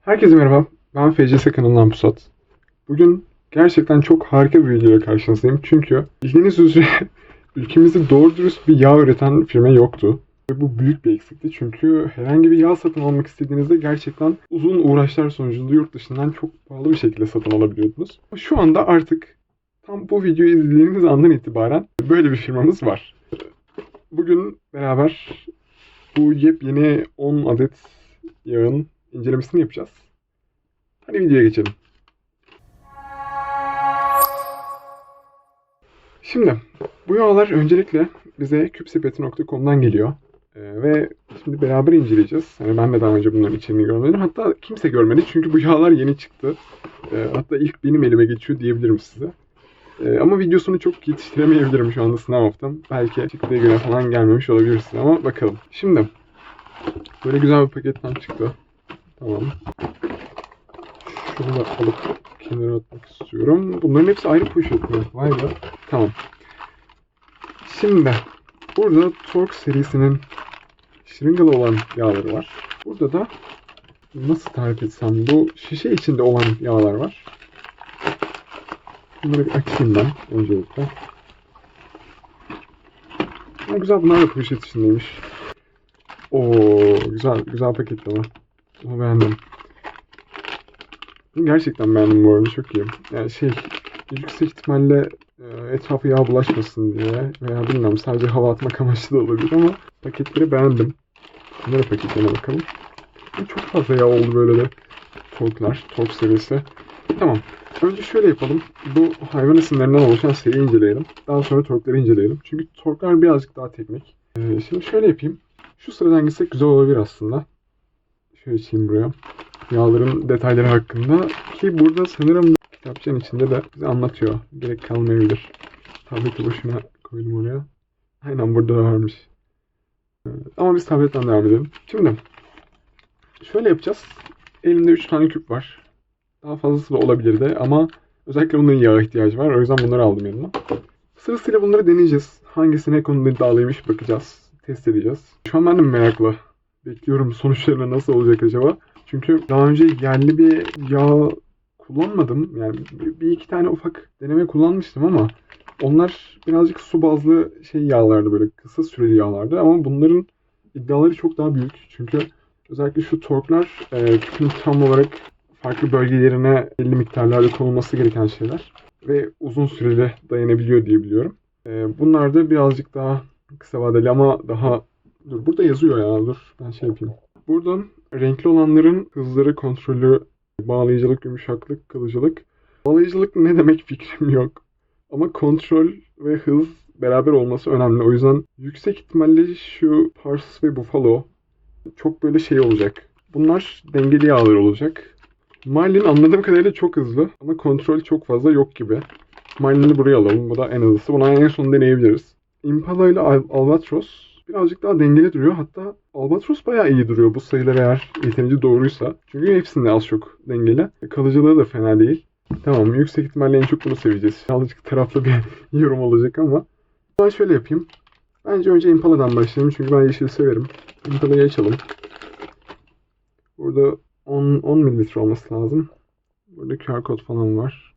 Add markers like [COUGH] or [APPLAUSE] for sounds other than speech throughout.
Herkese merhaba. Ben FCS kanalından Pusat. Bugün gerçekten çok harika bir videoyla karşınızdayım. Çünkü bildiğiniz üzere [LAUGHS] ülkemizde doğru dürüst bir yağ üreten firma yoktu. Ve bu büyük bir eksikti. Çünkü herhangi bir yağ satın almak istediğinizde gerçekten uzun uğraşlar sonucunda yurt dışından çok pahalı bir şekilde satın alabiliyordunuz. Şu anda artık tam bu videoyu izlediğiniz andan itibaren böyle bir firmamız var. Bugün beraber bu yepyeni 10 adet yağın incelemesini yapacağız. Hadi videoya geçelim. Şimdi bu yağlar öncelikle bize küpsepeti.com'dan geliyor. Ee, ve şimdi beraber inceleyeceğiz. Yani ben de daha önce bunların içeriğini görmedim. Hatta kimse görmedi çünkü bu yağlar yeni çıktı. Ee, hatta ilk benim elime geçiyor diyebilirim size. Ee, ama videosunu çok yetiştiremeyebilirim şu anda sınav haftam. Belki çıktığı güne falan gelmemiş olabilir size ama bakalım. Şimdi böyle güzel bir paketten çıktı. Tamam. Şunu da alıp kenara atmak istiyorum. Bunların hepsi ayrı poşet mi? Vay be. Tamam. Şimdi burada Torque serisinin şırıngalı olan yağları var. Burada da nasıl tarif etsem bu şişe içinde olan yağlar var. Bunları bir açayım ben öncelikle. Ha, güzel bunlar da poşet içindeymiş. Oo güzel güzel paketleme. Bunu beğendim. Gerçekten beğendim bu arada çok iyi. Yani şey yüksek ihtimalle e, etrafı yağ bulaşmasın diye veya bilmiyorum sadece hava atmak amaçlı da olabilir ama paketleri beğendim. Bunları paketlerine bakalım. Çok fazla yağ oldu böyle de. Torklar, tork serisi. Tamam. Önce şöyle yapalım. Bu hayvan isimlerinden oluşan seriyi inceleyelim. Daha sonra torkları inceleyelim. Çünkü torklar birazcık daha teknik. Ee, şimdi şöyle yapayım. Şu sıradan gitsek güzel olabilir aslında. Şöyle çekeyim buraya. Yağların detayları hakkında. Ki burada sanırım kitapçığın içinde de bize anlatıyor. Gerek kalmayabilir. Tableti boşuna koydum oraya. Aynen burada da varmış. Ee, Ama biz tabletten devam edelim. Şimdi şöyle yapacağız. Elimde 3 tane küp var. Daha fazlası da olabilirdi ama özellikle bunların yağa ihtiyacı var. O yüzden bunları aldım yanıma. Sırasıyla bunları deneyeceğiz. Hangisine ne konuda iddialıymış bakacağız. Test edeceğiz. Şu an ben de meraklı. Bekliyorum sonuçları nasıl olacak acaba. Çünkü daha önce yerli bir yağ kullanmadım. Yani bir, iki tane ufak deneme kullanmıştım ama onlar birazcık su bazlı şey yağlardı böyle kısa süreli yağlardı ama bunların iddiaları çok daha büyük. Çünkü özellikle şu torklar e, tam olarak farklı bölgelerine belli miktarlarda konulması gereken şeyler ve uzun süreli dayanabiliyor diye biliyorum. E, bunlar da birazcık daha kısa vadeli ama daha dur burada yazıyor ya dur ben şey yapayım. Buradan renkli olanların hızları, kontrolü, bağlayıcılık, yumuşaklık, kalıcılık. Bağlayıcılık ne demek fikrim yok. Ama kontrol ve hız beraber olması önemli. O yüzden yüksek ihtimalle şu Pars ve Buffalo çok böyle şey olacak. Bunlar dengeli yağlar olacak. Marlin anladığım kadarıyla çok hızlı ama kontrol çok fazla yok gibi. Marlin'i buraya alalım. Bu da en hızlısı. Buna en son deneyebiliriz. Impala ile Al- Albatros birazcık daha dengeli duruyor. Hatta Albatros bayağı iyi duruyor bu sayılar eğer yeterince doğruysa. Çünkü hepsinde az çok dengeli. Kalıcılığı da fena değil. Tamam yüksek ihtimalle en çok bunu seveceğiz. Birazcık taraflı bir [LAUGHS] yorum olacak ama. Ben şöyle yapayım. Bence önce Impala'dan başlayalım çünkü ben yeşil severim. Impala'yı açalım. Burada 10, 10 mililitre olması lazım. Burada QR kod falan var.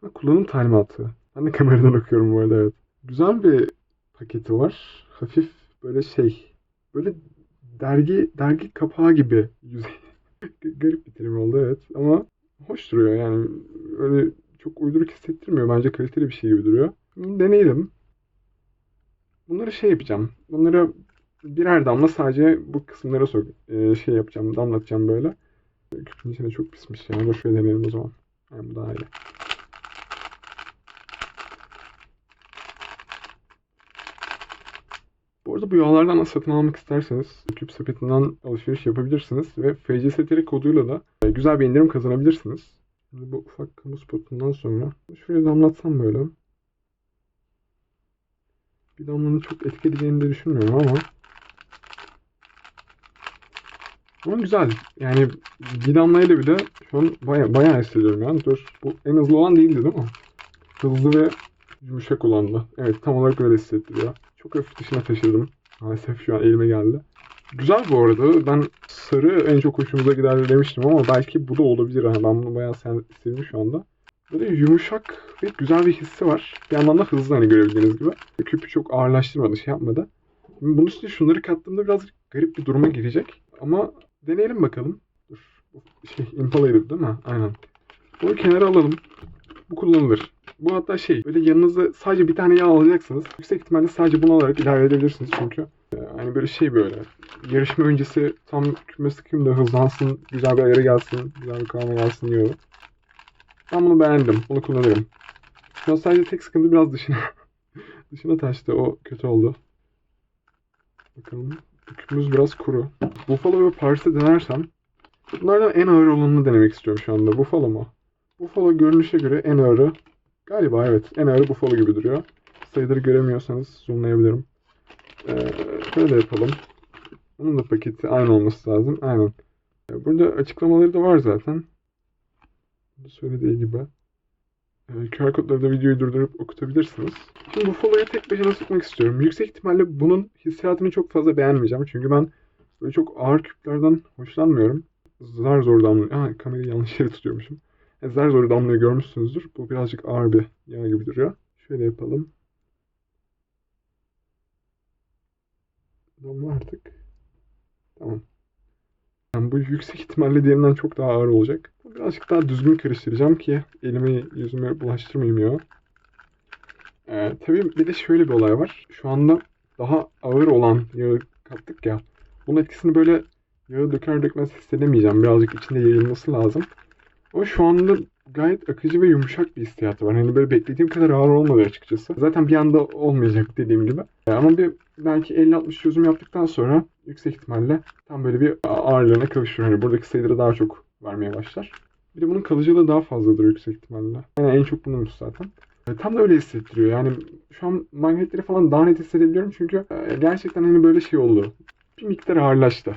Ha, kullanım talimatı. Ben de kameradan [LAUGHS] okuyorum bu arada evet. Güzel bir paketi var. Hafif böyle şey. Böyle dergi dergi kapağı gibi [LAUGHS] yüzey. Garip bir terim oldu evet ama hoş duruyor yani. Öyle çok uyduruk hissettirmiyor. Bence kaliteli bir şey gibi duruyor. Deneyelim. Bunları şey yapacağım. Bunları birer damla sadece bu kısımlara sok e, şey yapacağım, damlatacağım böyle. Küpün içine çok pismiş ya. Boş ver deneyelim o zaman. Yani bu daha iyi. Bu yağlardan da satın almak isterseniz küp sepetinden alışveriş yapabilirsiniz ve FCSTR koduyla da e, güzel bir indirim kazanabilirsiniz. Şimdi bu ufak kamu spotundan sonra şöyle damlatsam böyle. Bir damlanın çok etki edeceğini de düşünmüyorum ama ama güzel. Yani bir damlayla bile şu an baya, bayağı hissediyorum yani. Dur. Bu en hızlı olan değildi değil mi? Hızlı ve yumuşak olandı. Evet tam olarak öyle hissettiriyor. Çok hafif dışına taşıdım. Maalesef şu an elime geldi. Güzel bu arada. Ben sarı en çok hoşumuza gider demiştim ama belki bu da olabilir. Ha. Ben bunu bayağı sen istedim şu anda. Böyle yumuşak ve güzel bir hissi var. Bir yandan da hızlı hani görebildiğiniz gibi. Küpü çok ağırlaştırmadı, şey yapmadı. Bunun üstüne şunları kattığımda biraz garip bir duruma girecek. Ama deneyelim bakalım. Dur. Şey, Impala'ydı değil mi? Aynen. Bunu kenara alalım. Bu kullanılır. Bu hatta şey, böyle yanınıza sadece bir tane yağ alacaksınız. Yüksek ihtimalle sadece bunu alarak ilave edebilirsiniz çünkü. e, Hani böyle şey böyle. Yarışma öncesi tam küme sıkayım da hızlansın, güzel bir ayarı gelsin, güzel bir kıvama gelsin diyor. Ben bunu beğendim. Bunu kullanırım. Şu sadece tek sıkıntı biraz dışına [LAUGHS] dışına taştı. O kötü oldu. Bakalım. Küpümüz biraz kuru. Buffalo ve Paris'i denersem bunlardan en ağır olanını denemek istiyorum şu anda. Buffalo mu? Buffalo görünüşe göre en ağırı. Galiba evet. En ağırı Buffalo gibi duruyor. Sayıları göremiyorsanız zoomlayabilirim. Ee, şöyle yapalım. Bunun da paketi aynı olması lazım. Aynen. Ee, Burada açıklamaları da var zaten. Söylediği gibi. Ee, QR kodları da videoyu durdurup okutabilirsiniz. Şimdi Buffalo'yu tek başına sıkmak istiyorum. Yüksek ihtimalle bunun hissiyatını çok fazla beğenmeyeceğim. Çünkü ben böyle çok ağır küplerden hoşlanmıyorum. Zar zor damlıyor. Aa, kamerayı yanlış yere tutuyormuşum. E, zar zor damlıyor görmüşsünüzdür. Bu birazcık ağır bir yağ gibi duruyor. Şöyle yapalım. Damla artık. Tamam. Yani bu yüksek ihtimalle diğerinden çok daha ağır olacak. Birazcık daha düzgün karıştıracağım ki elimi yüzüme bulaştırmayayım yağı. Ee, tabii bir de şöyle bir olay var. Şu anda daha ağır olan yağı kattık ya. Bunun etkisini böyle yağı döker dökmez hissedemeyeceğim. Birazcık içinde yayılması lazım. Ama şu anda gayet akıcı ve yumuşak bir hissiyatı var. Hani böyle beklediğim kadar ağır olmadı açıkçası. Zaten bir anda olmayacak dediğim gibi. Ee, Ama bir belki 50-60 çözüm yaptıktan sonra yüksek ihtimalle tam böyle bir ağırlığına kavuşur. Hani buradaki sayıları daha çok vermeye başlar. Bir de bunun kalıcılığı daha fazladır yüksek ihtimalle. Yani en çok bununmuş zaten. E, Tam da öyle hissettiriyor. Yani şu an magnetleri falan daha net hissedebiliyorum çünkü e, gerçekten hani böyle şey oldu. Bir miktar ağırlaştı.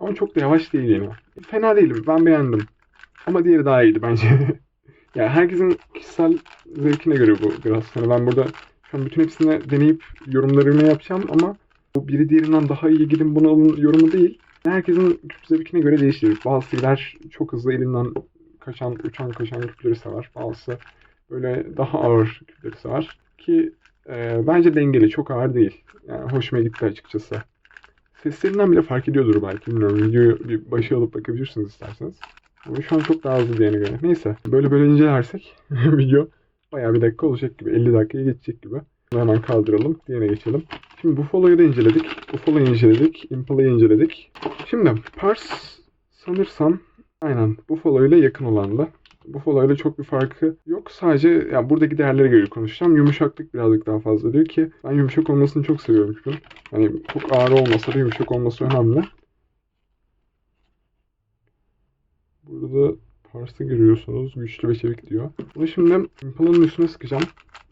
Ama çok da yavaş değil yine. Fena değilim. Ben beğendim. Ama diğeri daha iyiydi bence. [LAUGHS] ya herkesin kişisel zevkine göre bu biraz. Hani ben burada şu an bütün hepsini deneyip yorumlarını yapacağım ama bu biri diğerinden daha iyi gidin bunu alın yorumu değil. Herkesin küp zevkine göre değişir. Bazılar çok hızlı elinden kaçan, uçan kaçan küpleri sever. Bazısı böyle daha ağır küpleri sever. Ki e, bence dengeli, çok ağır değil. Yani hoşuma gitti açıkçası. Seslerinden bile fark ediyordur belki. Bilmiyorum. Videoyu bir başa alıp bakabilirsiniz isterseniz. Ama şu an çok daha hızlı diyene göre. Neyse. Böyle böyle incelersek [LAUGHS] video bayağı bir dakika olacak gibi. 50 dakikaya geçecek gibi. Bunu hemen kaldıralım. Diğerine geçelim. Şimdi Buffalo'yu da inceledik. Buffalo'yu inceledik. Impala'yı inceledik. Şimdi Pars sanırsam aynen Buffalo ile yakın olan da. Buffalo ile çok bir farkı yok. Sadece yani buradaki değerlere göre konuşacağım. Yumuşaklık birazcık daha fazla diyor ki ben yumuşak olmasını çok seviyorum küpün. Hani çok ağır olmasa da yumuşak olması önemli. Burada Pars'ı görüyorsunuz. Güçlü ve çevik diyor. Bunu şimdi Impala'nın üstüne sıkacağım.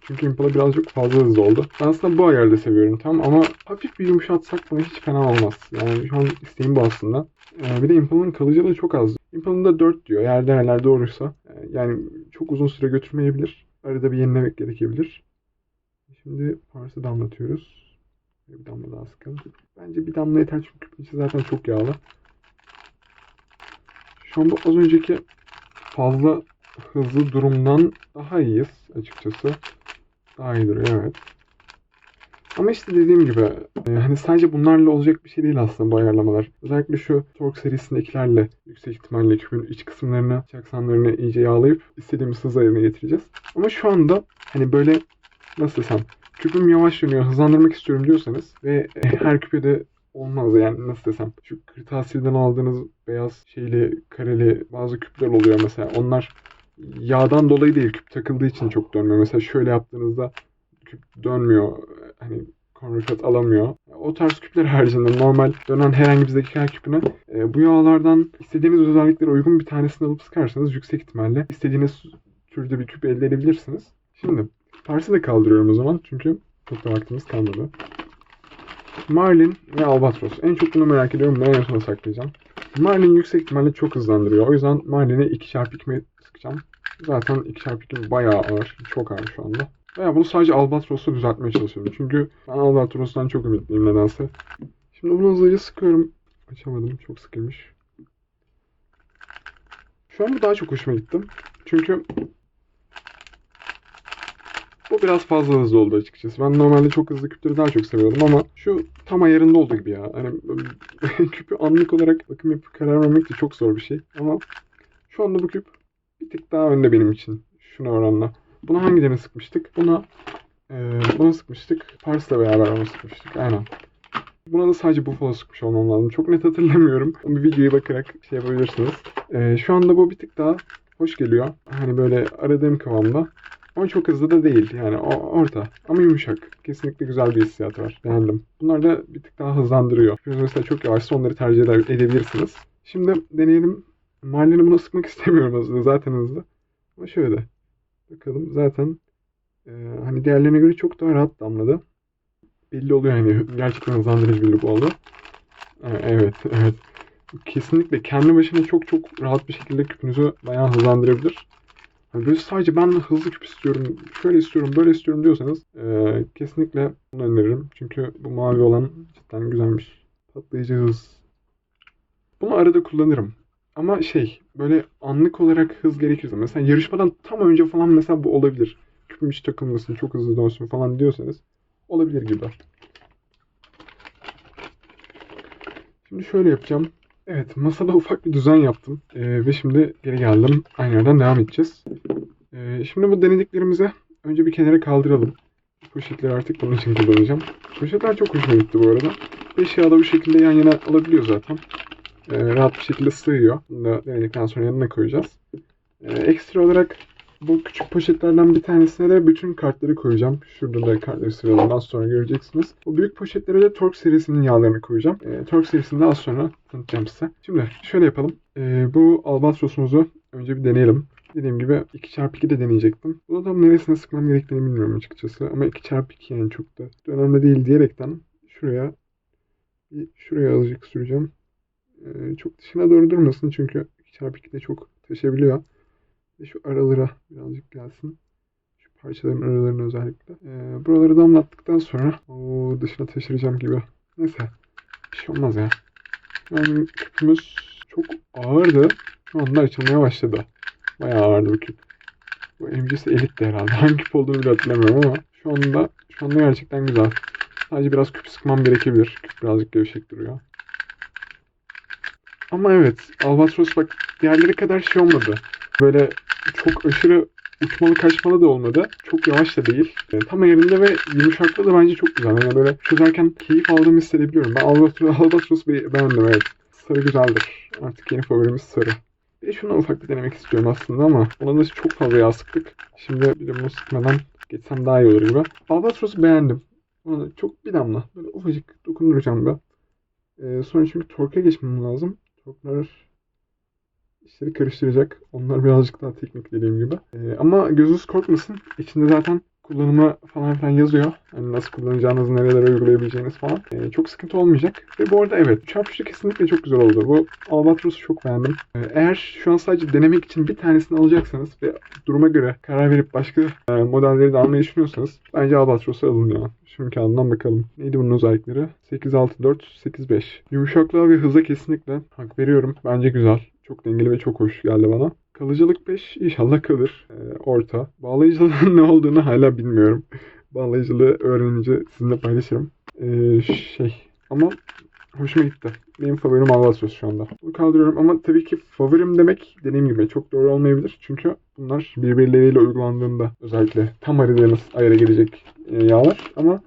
Çünkü Impala birazcık fazla hızlı oldu. Ben aslında bu ayarda seviyorum tamam ama hafif bir yumuşatsak bana hiç fena olmaz. Yani şu an isteğim bu aslında. Ee, bir de Impala'nın kalıcılığı çok az. Impala'nın da 4 diyor. Eğer değerler doğruysa. Ee, yani çok uzun süre götürmeyebilir. Arada bir yenilemek gerekebilir. Şimdi Pars'ı damlatıyoruz. Bir damla daha sıkalım. Bence bir damla yeter çünkü içi zaten çok yağlı. An bu az önceki fazla hızlı durumdan daha iyiyiz açıkçası. Daha iyi duruyor evet. Ama işte dediğim gibi e, hani sadece bunlarla olacak bir şey değil aslında bu ayarlamalar. Özellikle şu Torque serisindekilerle yüksek ihtimalle küpün iç kısımlarını, iç aksamlarını iyice yağlayıp istediğimiz hız ayarına getireceğiz. Ama şu anda hani böyle nasıl desem küpüm yavaş dönüyor hızlandırmak istiyorum diyorsanız ve e, her küpe de olmaz yani nasıl desem şu kırtasiyeden aldığınız beyaz şeyli kareli bazı küpler oluyor mesela onlar yağdan dolayı değil küp takıldığı için çok dönmüyor. Mesela şöyle yaptığınızda küp dönmüyor. Hani konrakat alamıyor. O tarz küpler haricinde normal dönen herhangi bir zeka küpüne e, bu yağlardan istediğiniz özelliklere uygun bir tanesini alıp sıkarsanız yüksek ihtimalle istediğiniz türde bir küp elde edebilirsiniz. Şimdi Pars'ı da kaldırıyorum o zaman çünkü çok da vaktimiz kalmadı. Marlin ve Albatros. En çok bunu merak ediyorum. Ben en saklayacağım. Marlin yüksek ihtimalle çok hızlandırıyor. O yüzden Marlin'e 2x2 sıkacağım. Zaten 2x2 bayağı ağır. Çok ağır şu anda. Veya bunu sadece Albatros'u düzeltmeye çalışıyorum. Çünkü ben Albatros'tan çok ümitliyim nedense. Şimdi bunu hızlıca sıkıyorum. Açamadım. Çok sıkılmış. Şu an bu daha çok hoşuma gitti. Çünkü bu biraz fazla hızlı oldu açıkçası. Ben normalde çok hızlı küpleri daha çok seviyordum ama şu tam ayarında oldu gibi ya. Hani [LAUGHS] küpü anlık olarak bakım yapıp karar vermek de çok zor bir şey. Ama şu anda bu küp bir tık daha önde benim için. Şuna oranla. Buna hangilerini sıkmıştık? Buna e, buna sıkmıştık. Pars'la beraber onu sıkmıştık. Aynen. Buna da sadece Buffalo sıkmış olmam lazım. Çok net hatırlamıyorum. Bir videoya bakarak şey yapabilirsiniz. E, şu anda bu bir tık daha hoş geliyor. Hani böyle aradığım kıvamda. Ama çok hızlı da değil. Yani o, orta. Ama yumuşak. Kesinlikle güzel bir hissiyat var. Beğendim. Bunlar da bir tık daha hızlandırıyor. Mesela çok yavaşsa onları tercih ede- edebilirsiniz. Şimdi deneyelim. Mahalleni buna sıkmak [LAUGHS] istemiyorum hızlı. Zaten hızlı. Ama şöyle. Bakalım zaten e, hani diğerlerine göre çok daha rahat damladı. Belli oluyor yani gerçekten hızlandırıcı bir oldu. E, Evet, evet. Kesinlikle kendi başına çok çok rahat bir şekilde küpünüzü bayağı hızlandırabilir. Hani böyle sadece ben hızlı küp istiyorum, şöyle istiyorum, böyle istiyorum diyorsanız e, kesinlikle bunu öneririm. Çünkü bu mavi olan cidden güzelmiş. Patlayıcı hız. Bunu arada kullanırım. Ama şey böyle anlık olarak hız gerekirse mesela yarışmadan tam önce falan mesela bu olabilir. Küpüm hiç takılmasın, çok hızlı dönsün falan diyorsanız olabilir gibi. Şimdi şöyle yapacağım. Evet, masada ufak bir düzen yaptım. Ee, ve şimdi geri geldim. Aynı yerden devam edeceğiz. Ee, şimdi bu denediklerimizi önce bir kenara kaldıralım. Poşetleri artık bunun için kullanacağım. Poşetler çok hoşuma gitti bu arada. Eşya da bu şekilde yan yana alabiliyor zaten. Ee, rahat bir şekilde sığıyor. Bunu da denedikten sonra yanına koyacağız. Ee, ekstra olarak bu küçük poşetlerden bir tanesine de bütün kartları koyacağım. Şurada da kartları sıraladım. Az sonra göreceksiniz. Bu büyük poşetlere de Torque serisinin yağlarını koyacağım. E, Torque serisini de az sonra tanıtacağım size. Şimdi şöyle yapalım. E, bu albatrosumuzu önce bir deneyelim. Dediğim gibi 2x2 de deneyecektim. Bunu tam neresine sıkmam gerektiğini bilmiyorum açıkçası. Ama 2x2 yani çok da önemli değil diyerekten şuraya şuraya azıcık süreceğim. E, çok dışına doğru durmasın çünkü 2x2 de çok taşıyabiliyor. Ve şu aralara birazcık gelsin. Şu parçaların aralarına özellikle. Ee, buraları damlattıktan sonra o dışına taşıracağım gibi. Neyse. Bir şey olmaz ya. Yani küpümüz çok ağırdı. Şu anda açılmaya başladı. Bayağı ağırdı bu küp. Bu MC'si elitti herhalde. [LAUGHS] Hangi küp olduğunu bile hatırlamıyorum ama şu anda şu anda gerçekten güzel. Sadece biraz küp sıkmam gerekebilir. Küp birazcık gevşek duruyor. Ama evet, Albatros bak diğerleri kadar şey olmadı. Böyle çok aşırı uçmalı kaçmalı da olmadı. Çok yavaş da değil. Yani tam yerinde ve yumuşaklığı da bence çok güzel. Yani böyle çözerken keyif aldığımı hissedebiliyorum. Ben Albatros, Albatros be- beğendim evet. Sarı güzeldir. Artık yeni favorimiz sarı. Bir de şunu ufak bir denemek istiyorum aslında ama ona da çok fazla yağ sıktık. Şimdi bir bunu sıkmadan geçsem daha iyi olur gibi. Albatros'u beğendim. Ona çok bir damla. Böyle ufacık dokunduracağım ben. Ee, sonra çünkü torka geçmem lazım. Torklar işleri karıştıracak. Onlar birazcık daha teknik dediğim gibi. Ee, ama gözünüz korkmasın. İçinde zaten kullanımı falan filan yazıyor. Hani nasıl kullanacağınızı, nerelere uygulayabileceğiniz falan. Ee, çok sıkıntı olmayacak. Ve bu arada evet, çarpıcı kesinlikle çok güzel oldu. Bu Albatros'u çok beğendim. Ee, eğer şu an sadece denemek için bir tanesini alacaksanız ve duruma göre karar verip başka e, modelleri de almayı düşünüyorsanız bence Albatros'u alın ya. Şu imkanından bakalım. Neydi bunun özellikleri? 864, 85. Yumuşaklığa ve hıza kesinlikle hak veriyorum. Bence güzel. Çok dengeli ve çok hoş geldi bana. Kalıcılık 5 inşallah kalır. Ee, orta. Bağlayıcılığın [LAUGHS] ne olduğunu hala bilmiyorum. Bağlayıcılığı öğrenince sizinle paylaşırım. Ee, şey ama hoşuma gitti. Benim favorim Albatros şu anda. Bunu kaldırıyorum ama tabii ki favorim demek dediğim gibi çok doğru olmayabilir. Çünkü bunlar birbirleriyle uygulandığında özellikle tam aradığınız ayara gelecek e, yağlar. Ama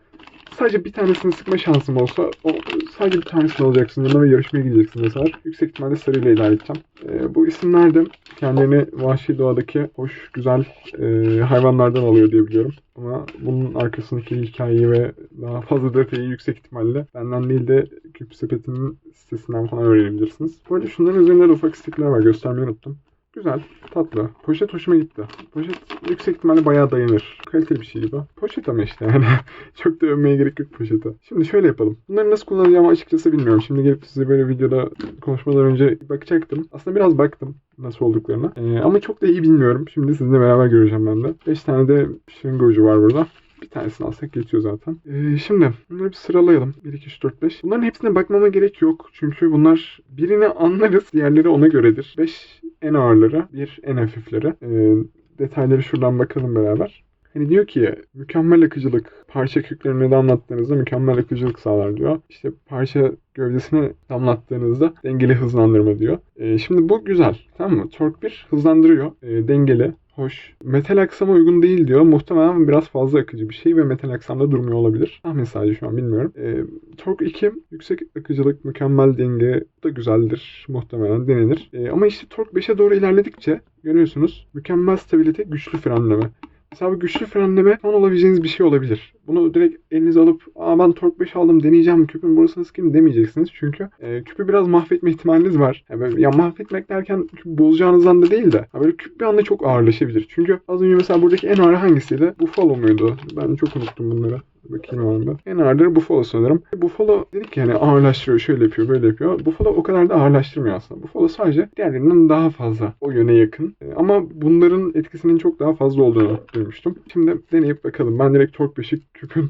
sadece bir tanesini sıkma şansım olsa o sadece bir tanesini alacaksın ve yarışmaya gideceksin mesela. Yüksek ihtimalle sarıyla idare edeceğim. Ee, bu isimler de kendilerini vahşi doğadaki hoş, güzel e, hayvanlardan alıyor diye biliyorum. Ama bunun arkasındaki hikayeyi ve daha fazla detayı yüksek ihtimalle benden değil de Küp Sepeti'nin sitesinden falan öğrenebilirsiniz. Bu arada şunların üzerinde de ufak stikler var göstermeyi unuttum. Güzel, tatlı. Poşet hoşuma gitti. Poşet yüksek ihtimalle bayağı dayanır. Kaliteli bir şey gibi. Poşet ama işte yani. [LAUGHS] Çok da övmeye gerek yok poşete. Şimdi şöyle yapalım. Bunları nasıl kullanacağımı açıkçası bilmiyorum. Şimdi gelip size böyle videoda konuşmadan önce bakacaktım. Aslında biraz baktım nasıl olduklarına. Ee, ama çok da iyi bilmiyorum. Şimdi sizinle beraber göreceğim ben de. 5 tane de şırınga var burada. Bir tanesini alsak geçiyor zaten. Ee, şimdi bunları bir sıralayalım. 1, 2, 3, 4, 5. Bunların hepsine bakmama gerek yok. Çünkü bunlar birini anlarız. Diğerleri ona göredir. 5 en ağırları. 1 en hafifleri. Ee, detayları şuradan bakalım beraber. Hani diyor ki mükemmel akıcılık parça köklerini damlattığınızda mükemmel akıcılık sağlar diyor. İşte parça gövdesine damlattığınızda dengeli hızlandırma diyor. Ee, şimdi bu güzel tamam mı? Torque 1 hızlandırıyor. Ee, dengeli, hoş. Metal aksama uygun değil diyor. Muhtemelen biraz fazla akıcı bir şey ve metal aksamda durmuyor olabilir. Tahmin sadece şu an bilmiyorum. Ee, Torque 2 yüksek akıcılık, mükemmel denge da güzeldir. Muhtemelen denenir. Ee, ama işte Torque 5'e doğru ilerledikçe görüyorsunuz mükemmel stabilite, güçlü frenleme. Mesela bu güçlü frenleme son olabileceğiniz bir şey olabilir. Bunu direkt elinize alıp Aa ben Torque 5 aldım deneyeceğim küpün burasını sıkayım demeyeceksiniz. Çünkü e, küpü biraz mahvetme ihtimaliniz var. Yani ya mahvetmek derken küpü bozacağınızdan da değil de böyle küp bir anda çok ağırlaşabilir. Çünkü az önce mesela buradaki en ağır hangisiydi? Buffalo muydu? Ben çok unuttum bunları. Bakayım ben. En ağırları Buffalo sanırım. Buffalo dedik ki hani ağırlaştırıyor, şöyle yapıyor, böyle yapıyor. Buffalo o kadar da ağırlaştırmıyor aslında. Buffalo sadece diğerlerinden daha fazla o yöne yakın. E, Ama bunların etkisinin çok daha fazla olduğunu duymuştum. Şimdi deneyip bakalım. Ben direkt Torque 5'i küpün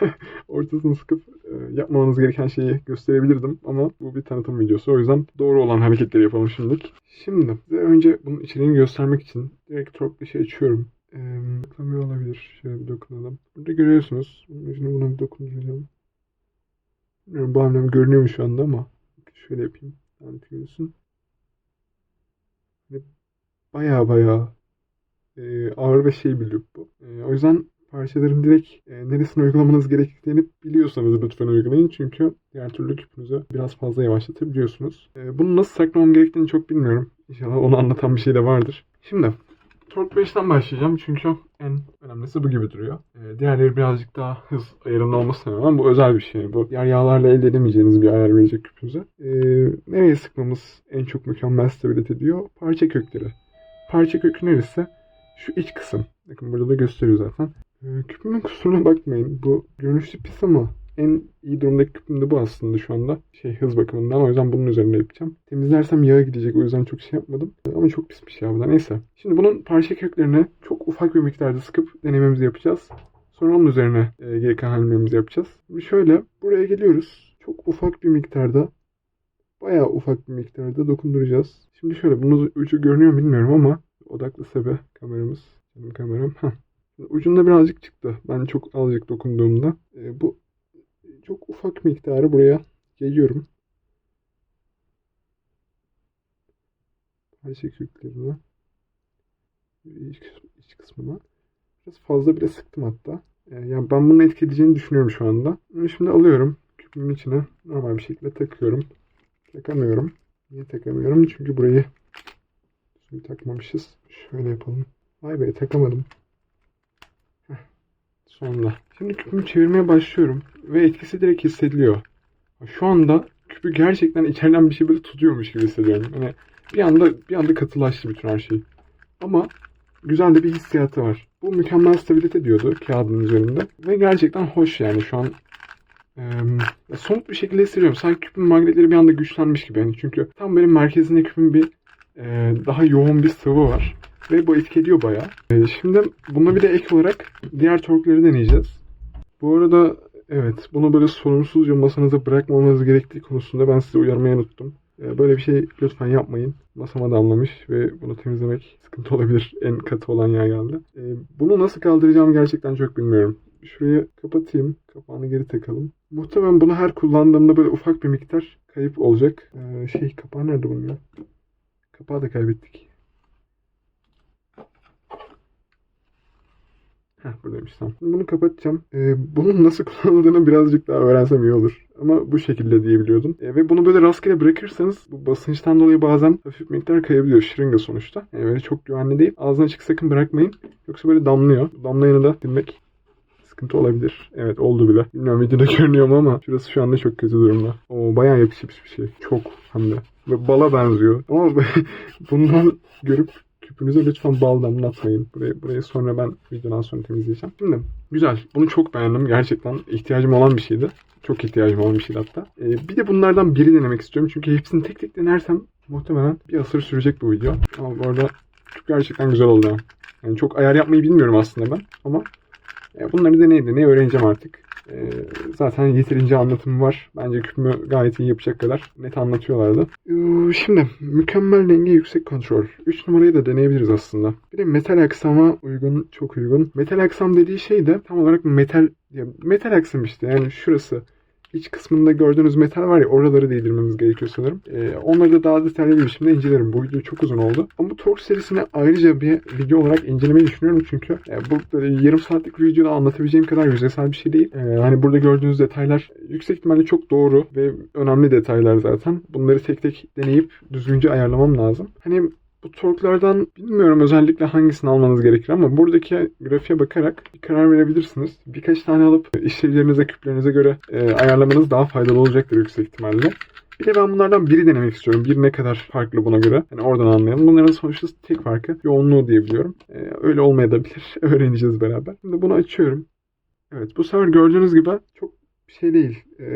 [LAUGHS] ortasını sıkıp e, yapmamanız gereken şeyi gösterebilirdim. Ama bu bir tanıtım videosu. O yüzden doğru olan hareketleri yapalım şimdilik. Şimdi size önce bunun içeriğini göstermek için direkt Torque 5'i açıyorum. Tıklamıyor olabilir. Şöyle bir dokunalım. Burada görüyorsunuz. Ucunu buna bir dokunduracağım. Bilmiyorum bu hamlem görünüyor mu şu anda ama şöyle yapayım. Yani görüyorsun. Baya baya e, ağır ve şey bir loop bu. E, o yüzden parçaların direkt e, neresine uygulamanız gerektiğini biliyorsanız lütfen uygulayın. Çünkü diğer türlü küpünüzü biraz fazla yavaşlatabiliyorsunuz. E, bunu nasıl saklamam gerektiğini çok bilmiyorum. İnşallah onu anlatan bir şey de vardır. Şimdi Torque 5'ten başlayacağım çünkü en önemlisi bu gibi duruyor. Ee, diğerleri birazcık daha hız ayarında olmasına rağmen bu özel bir şey. Bu diğer yağlarla elde edemeyeceğiniz bir ayar verecek küpünüze. Ee, nereye sıkmamız en çok mükemmel stabilite diyor? Parça kökleri. Parça kökü neresi? Şu iç kısım. Bakın burada da gösteriyor zaten. Ee, küpümün kusuruna bakmayın. Bu görünüşü pis ama en iyi durumdaki küpüm de bu aslında şu anda. Şey hız bakımından. O yüzden bunun üzerine yapacağım. Temizlersem yağa gidecek. O yüzden çok şey yapmadım. Ama çok pis bir şey ya bu da. Neyse. Şimdi bunun parça köklerini çok ufak bir miktarda sıkıp denememizi yapacağız. Sonra onun üzerine e, GK hamlemizi yapacağız. Şimdi şöyle buraya geliyoruz. Çok ufak bir miktarda bayağı ufak bir miktarda dokunduracağız. Şimdi şöyle bunun ucu görünüyor bilmiyorum ama odaklı sebe kameramız. Benim kameram. Heh. Ucunda birazcık çıktı. Ben çok azıcık dokunduğumda. E, bu çok ufak miktarı buraya geliyorum. Parça köklerine. İç, kısmına. Biraz fazla bile sıktım hatta. E, yani ben bunun etki edeceğini düşünüyorum şu anda. Şimdi alıyorum. Küpümün içine normal bir şekilde takıyorum. Takamıyorum. Niye takamıyorum? Çünkü burayı takmamışız. Şöyle yapalım. Vay be takamadım. Heh, Sonunda. Şimdi küpümü çevirmeye başlıyorum. Ve etkisi direkt hissediliyor. Şu anda küpü gerçekten içeriden bir şey böyle tutuyormuş gibi hissediyorum. Hani bir anda bir anda katılaştı bütün her şey. Ama güzel de bir hissiyatı var. Bu mükemmel stabilite diyordu kağıdın üzerinde. Ve gerçekten hoş yani şu an ya somut bir şekilde hissediyorum. Sanki küpün magnetleri bir anda güçlenmiş gibi. Yani çünkü tam benim merkezinde küpün bir eee, daha yoğun bir sıvı var. Ve bu etki ediyor bayağı. Eee, şimdi buna bir de ek olarak diğer torkları deneyeceğiz. Bu arada evet bunu böyle sorumsuzca masanıza bırakmamanız gerektiği konusunda ben sizi uyarmayı unuttum. Eee, böyle bir şey lütfen yapmayın. Masama damlamış ve bunu temizlemek sıkıntı olabilir. En katı olan yağ geldi. Eee, bunu nasıl kaldıracağımı gerçekten çok bilmiyorum. Şurayı kapatayım. Kapağını geri takalım. Muhtemelen bunu her kullandığımda böyle ufak bir miktar kayıp olacak. Ee, şey kapağı nerede bunun ya? Kapağı da kaybettik. Heh buradaymış tamam. Bunu kapatacağım. Ee, bunun nasıl kullanıldığını birazcık daha öğrensem iyi olur. Ama bu şekilde diyebiliyordum. Ee, ve bunu böyle rastgele bırakırsanız bu basınçtan dolayı bazen hafif miktar kayabiliyor. Şırınga sonuçta. Yani böyle çok güvenli değil. Ağzına açık sakın bırakmayın. Yoksa böyle damlıyor. Damlayanı da dinmek sıkıntı olabilir. Evet oldu bile. Bilmiyorum videoda [LAUGHS] görünüyor mu ama şurası şu anda çok kötü durumda. O bayağı yapışmış bir şey. Çok hem de. Ve bala benziyor. Ama [LAUGHS] bundan görüp küpünüze lütfen bal damlatmayın. Burayı, burayı sonra ben videodan sonra temizleyeceğim. Şimdi güzel. Bunu çok beğendim. Gerçekten ihtiyacım olan bir şeydi. Çok ihtiyacım olan bir şeydi hatta. Ee, bir de bunlardan biri denemek istiyorum. Çünkü hepsini tek tek denersem muhtemelen bir asır sürecek bu video. Ama bu arada küp gerçekten güzel oldu. Yani çok ayar yapmayı bilmiyorum aslında ben. Ama E, bunları deney deney öğreneceğim artık. E, zaten yeterince anlatımı var. Bence küpümü gayet iyi yapacak kadar net anlatıyorlardı. Ee, Şimdi mükemmel denge yüksek kontrol. 3 numarayı da deneyebiliriz aslında. Bir de metal aksama uygun, çok uygun. Metal aksam dediği şey de tam olarak metal metal aksam işte yani şurası iç kısmında gördüğünüz metal var ya oraları değdirmemiz gerekiyor sanırım. Ee, onları da daha detaylı bir biçimde incelerim. Bu video çok uzun oldu. Ama Torx serisini ayrıca bir video olarak incelemeyi düşünüyorum çünkü e, bu böyle yarım saatlik bir videoda anlatabileceğim kadar yüzeysel bir şey değil. Ee, hani burada gördüğünüz detaylar yüksek ihtimalle çok doğru ve önemli detaylar zaten. Bunları tek tek deneyip düzgünce ayarlamam lazım. Hani bu torklardan bilmiyorum özellikle hangisini almanız gerekir ama buradaki grafiğe bakarak bir karar verebilirsiniz. Birkaç tane alıp işlevlerinize, küplerinize göre e, ayarlamanız daha faydalı olacaktır yüksek ihtimalle. Bir de ben bunlardan biri denemek istiyorum. Bir ne kadar farklı buna göre. Yani oradan anlayalım. Bunların sonuçta tek farkı yoğunluğu diyebiliyorum. E, öyle olmayabilir. [LAUGHS] Öğreneceğiz beraber. Şimdi bunu açıyorum. Evet bu sefer gördüğünüz gibi çok şey değil. E,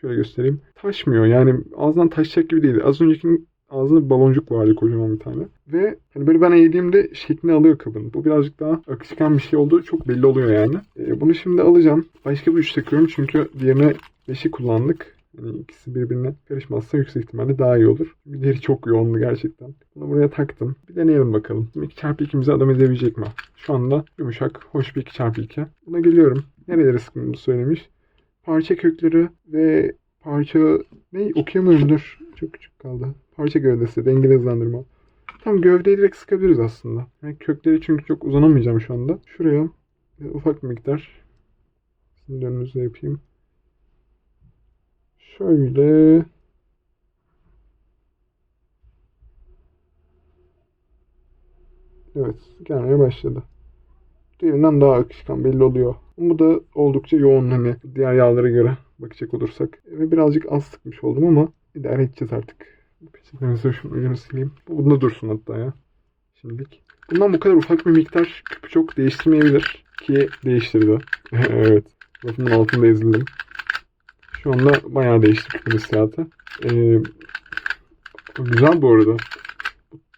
şöyle göstereyim. Taşmıyor. Yani ağzından taşacak gibi değil. Az öncekinin ağzında bir baloncuk vardı kocaman bir tane. Ve hani böyle ben eğdiğimde şeklini alıyor kabın. Bu birazcık daha akışkan bir şey olduğu çok belli oluyor yani. Ee, bunu şimdi alacağım. Başka bir uç takıyorum çünkü diğerine 5'i kullandık. Yani ikisi birbirine karışmazsa yüksek ihtimalle daha iyi olur. Diğeri çok yoğundu gerçekten. Bunu buraya taktım. Bir deneyelim bakalım. 2x2'mizi adam edebilecek mi? Şu anda yumuşak, hoş bir 2x2. Buna geliyorum. Nerelere sıkıntı söylemiş. Parça kökleri ve parça... Ne? Okuyamıyorum dur. Çok küçük kaldı. Parça gövdesi, dengeli hızlandırma. Tam gövdeyi direkt sıkabiliriz aslında. Yani kökleri çünkü çok uzanamayacağım şu anda. Şuraya ufak bir miktar. Şimdi yapayım. Şöyle. Evet, gelmeye başladı. Diğerinden daha akışkan belli oluyor. Bu da oldukça yoğun hani diğer yağlara göre bakacak olursak. Ve birazcık az sıkmış oldum ama idare edeceğiz artık. Peçetemizi şunun ucunu sileyim. Bu bunda dursun hatta ya. Şimdilik. Bundan bu kadar ufak bir miktar küpü çok değiştirmeyebilir. Ki değiştirdi. [LAUGHS] evet. Lafımın altında ezildim. Şu anda bayağı değişti küpün hissiyatı. Ee, güzel bu arada.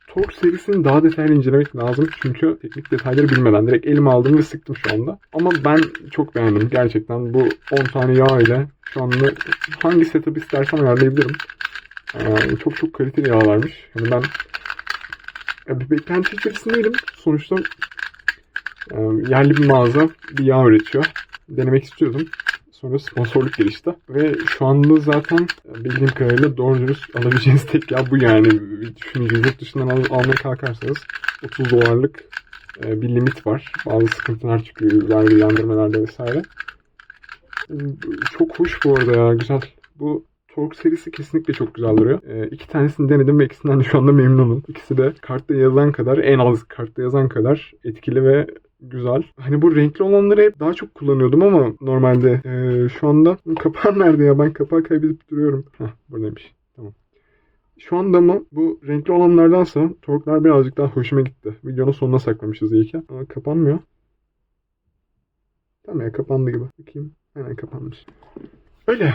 Torque serisini daha detaylı incelemek lazım. Çünkü teknik detayları bilmeden direkt elime aldım ve sıktım şu anda. Ama ben çok beğendim. Gerçekten bu 10 tane yağ ile şu anda hangi setup istersem ayarlayabilirim. Ee, çok çok kaliteli yağlarmış. Yani ben ya bir beklenti içerisindeydim. Sonuçta e, yerli bir mağaza bir yağ üretiyor. Denemek istiyordum. Sonra sponsorluk gelişti. Ve şu anda zaten bildiğim kadarıyla doğru dürüst alabileceğiniz tek yağ bu yani. Düşününce yurt dışından al almaya kalkarsanız 30 dolarlık e, bir limit var. Bazı sıkıntılar çıkıyor vergilendirmelerde vesaire. E, Çok hoş bu arada ya güzel. Bu Torque serisi kesinlikle çok güzel duruyor. E, iki tanesini denedim ve ikisinden de şu anda memnunum. İkisi de kartta yazan kadar, en az kartta yazan kadar etkili ve güzel. Hani bu renkli olanları hep daha çok kullanıyordum ama normalde e, şu anda [LAUGHS] kapağı nerede ya? Ben kapağı kaybedip duruyorum. Heh buradaymış. Tamam. Şu anda mı bu renkli olanlardansa torklar birazcık daha hoşuma gitti. Videonun sonuna saklamışız iyi ki. Ama kapanmıyor. Tamam ya kapandı gibi. Bakayım. Hemen kapanmış. Öyle.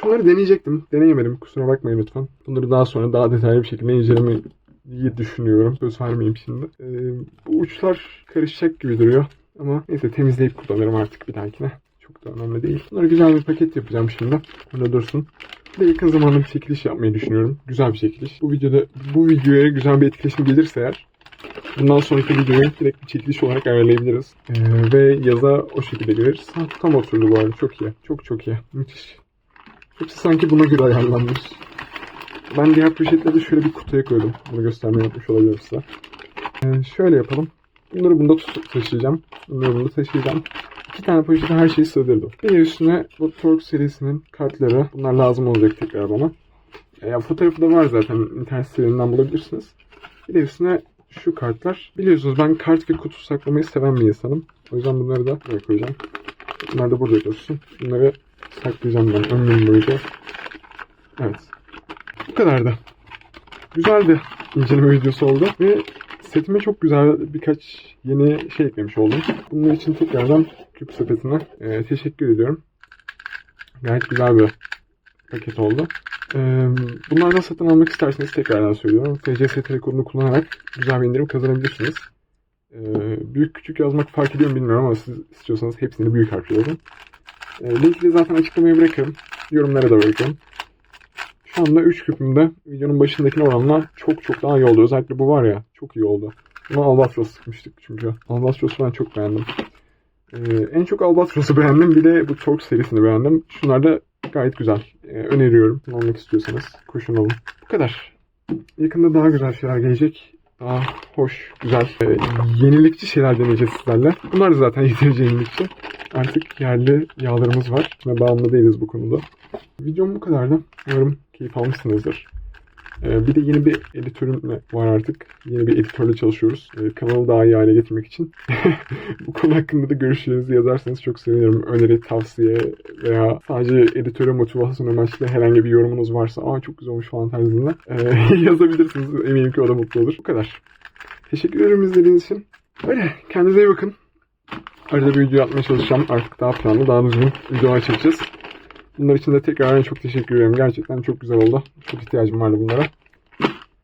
Şunları deneyecektim. Deneyemedim. Kusura bakmayın lütfen. Bunları daha sonra daha detaylı bir şekilde incelemeyi düşünüyorum. Söz vermeyeyim şimdi. Ee, bu uçlar karışacak gibi duruyor. Ama neyse temizleyip kullanırım artık bir dahakine. Çok da önemli değil. Bunları güzel bir paket yapacağım şimdi. Burada dursun. Bir de yakın zamanda bir çekiliş yapmayı düşünüyorum. Güzel bir çekiliş. Bu videoda bu videoya güzel bir etkileşim gelirse eğer bundan sonraki videoyu direkt bir çekiliş olarak ayarlayabiliriz. Ee, ve yaza o şekilde gireriz. Ha, tam oturdu bu arada. Çok iyi. Çok çok iyi. Müthiş. Hepsi sanki buna göre ayarlanmış. Ben diğer poşetleri şöyle bir kutuya koydum. Bunu göstermeyi yapmış olabilirim size. Ee, şöyle yapalım. Bunları bunda taşıyacağım. Bunları bunda taşıyacağım. İki tane poşete her şeyi sığdırdım. Bir de üstüne bu Torque serisinin kartları. Bunlar lazım olacak tekrar bana. E, ya fotoğrafı da var zaten. internet sitelerinden bulabilirsiniz. Bir de üstüne şu kartlar. Biliyorsunuz ben kart ve kutu saklamayı seven bir insanım. O yüzden bunları da buraya koyacağım. Bunlar da burada dursun. Bunları saklayacağım ben ömrüm boyunca. Evet. Bu kadardı. Güzel bir inceleme videosu oldu ve setime çok güzel birkaç yeni şey eklemiş oldum. Bunun için tekrardan küp sepetine e, teşekkür ediyorum. Gayet güzel bir paket oldu. E, bunlardan satın almak isterseniz tekrardan söylüyorum. FCS kodunu kullanarak güzel bir indirim kazanabilirsiniz. Ee, büyük küçük yazmak fark ediyor bilmiyorum ama siz istiyorsanız hepsini büyük harfle yazın. Ee, linki zaten açıklamaya bırakırım. Yorumlara da bırakırım. Şu anda 3 küpümde videonun başındakine oranla çok çok daha iyi oldu. Özellikle bu var ya çok iyi oldu. Buna Albatros sıkmıştık çünkü. Albatros'u ben çok beğendim. Ee, en çok Albatros'u beğendim. Bir de bu Torque serisini beğendim. Şunlar da gayet güzel. Ee, öneriyorum. Almak istiyorsanız koşun alın. Bu kadar. Yakında daha güzel şeyler gelecek. Daha hoş, güzel, e, yenilikçi şeyler deneyeceğiz sizlerle. Bunlar da zaten [LAUGHS] yeterince yenilikçi. Artık yerli yağlarımız var ve bağımlı değiliz bu konuda. Videom bu kadardı. Umarım keyif almışsınızdır. Ee, bir de yeni bir editörüm var artık. Yeni bir editörle çalışıyoruz. Ee, kanalı daha iyi hale getirmek için. [LAUGHS] bu konu hakkında da görüşlerinizi yazarsanız çok sevinirim. Öneri, tavsiye veya sadece editöre motivasyon amaçlı herhangi bir yorumunuz varsa aa çok güzel olmuş falan tarzında ee, [LAUGHS] yazabilirsiniz. Eminim ki o da mutlu olur. Bu kadar. Teşekkür ederim izlediğiniz için. Öyle. Kendinize iyi bakın. Arada bir video atmaya çalışacağım. Artık daha planlı, daha düzgün videolar çekeceğiz. Bunlar için de tekrar çok teşekkür ederim. Gerçekten çok güzel oldu. Çok ihtiyacım vardı bunlara.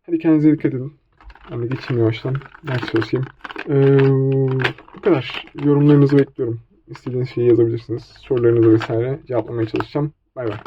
Hadi kendinize dikkat edin. Ben de geçeyim yavaştan. Ders çalışayım. Ee, bu kadar. Yorumlarınızı bekliyorum. İstediğiniz şeyi yazabilirsiniz. Sorularınızı vesaire cevaplamaya çalışacağım. Bay bay.